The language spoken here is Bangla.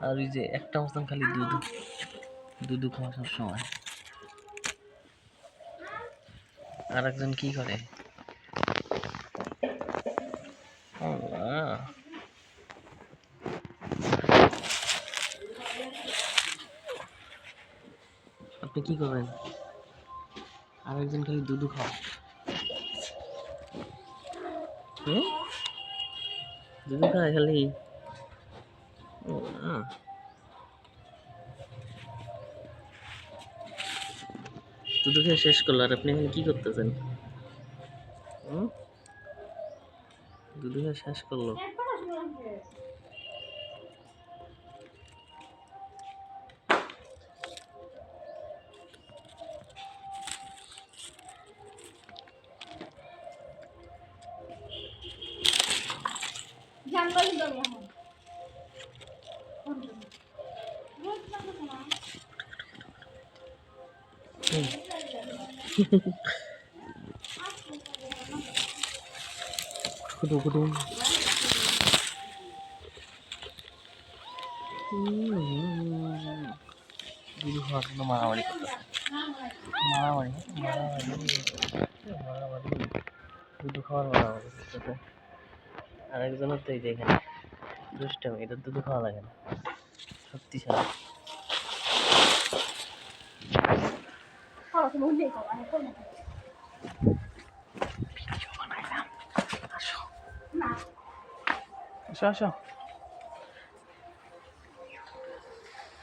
আর ওই যে একটা মস্তান খালি দুধ দুধ খাওয়া সব সময় আর একজন কি করে? আপনি কি করবেন? আর একজন খালি দুধু খাও হুম? দুধু খায় খালি? দুধু খেয়ে শেষ করল, আর আপনি এখানে কি করতেছেন? দুধু খেয়ে শেষ করল। Yanına gidiyorum yani. Kudu kudu. Guru harus mawali. Mawali, mawali. Mawali. Guru harus mawali. মারামারি দুধু খাওয়ার মারামারি করতেছে আর একজনের তো এই যে এখানে দুষ্টামি, এটা দুধ খাওয়া লাগে না। শক্তিশালী আসো আসো।